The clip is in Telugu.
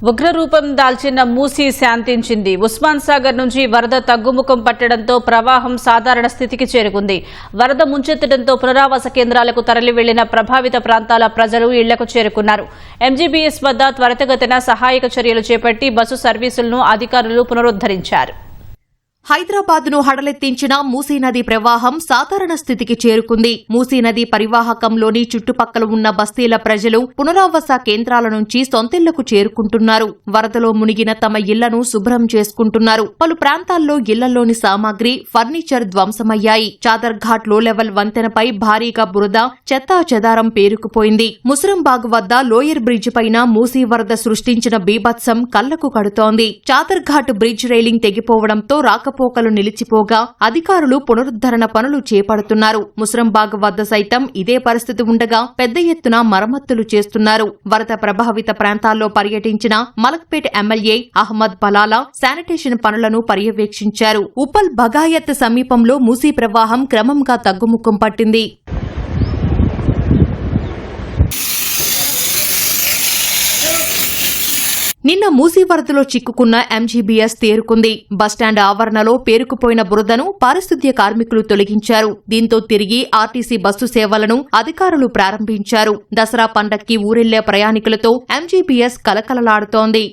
ఉగ్రరూపం దాల్చిన మూసీ శాంతించింది. ఉస్మాన్ సాగర్ నుంచి వరద తగ్గుముఖం పట్టడంతో ప్రవాహం సాధారణ స్థితికి చేరుకుంది. వరద ముంచెత్తడంతో పునరావాస కేంద్రాలకు తరలి వెళ్ళిన ప్రభావిత ప్రాంతాల ప్రజలు ఇళ్ళకు చేరుకున్నారు. ఎంజీబీఎస్ వద్ద త్వరితగతిన సహాయక చర్యలు చేపట్టి బస్సు సర్వీసులను అధికారులు పునరుద్దరించారు హైదరాబాద్ను హడలెత్తించిన మూసీ నది ప్రవాహం సాధారణ స్థితికి చేరుకుంది. మూసీ నది పరివాహకంలోని చుట్టుపక్కల ఉన్న బస్తీల ప్రజలు పునరావాస కేంద్రాల నుంచి సొంతిళ్ళకు చేరుకుంటున్నారు. వరదలో మునిగిన తమ ఇళ్ళను శుభ్రం చేసుకుంటున్నారు. పలు ప్రాంతాల్లో ఇళ్ళలోని సామాగ్రి ఫర్నిచర్ ధ్వంసమయ్యాయి. చాదర్ఘాట్లో లెవెల్ వంతెనపై భారీగా బురద చెత్తా చెదారం పేరుకుపోయింది. ముసరంబాగ్ వద్ద లోయర్ బ్రిడ్జ్ పైన మూసీ వరద సృష్టించిన బీభత్సం కళ్ళకు కడుతోంది. చాదర్ఘాట్ బ్రిడ్జ్ రైలింగ్ తెగిపోవడంతో రాకపోకలు నిలిచిపోగా అధికారులు పునరుద్దరణ పనులు చేపడుతున్నారు. ముసరంబాగ్ వద్ద సైతం ఇదే పరిస్థితి ఉండగా పెద్ద ఎత్తున మరమ్మతులు చేస్తున్నారు. వరద ప్రభావిత ప్రాంతాల్లో పర్యటించిన మలక్పేట్ ఎమ్మెల్యే అహ్మద్ బలాలా శానిటేషన్ పనులను పర్యవేక్షించారు. ఉప్పల్ బగాయత్ సమీపంలో మూసీ ప్రవాహం క్రమంగా తగ్గుముఖం పట్టింది. నిన్న మూసీ వరదలో చిక్కుకున్న ఎంజీబీఎస్ తేరుకుంది. బస్టాండ్ ఆవరణలో పేరుకుపోయిన బురదను పారిశుద్ధ్య కార్మికులు తొలగించారు. దీంతో తిరిగి ఆర్టీసీ బస్సు సేవలను అధికారులు ప్రారంభించారు. దసరా పండక్కి ఊరెళ్ళే ప్రయాణికులతో ఎంజీబీఎస్ కలకలలాడుతోంది.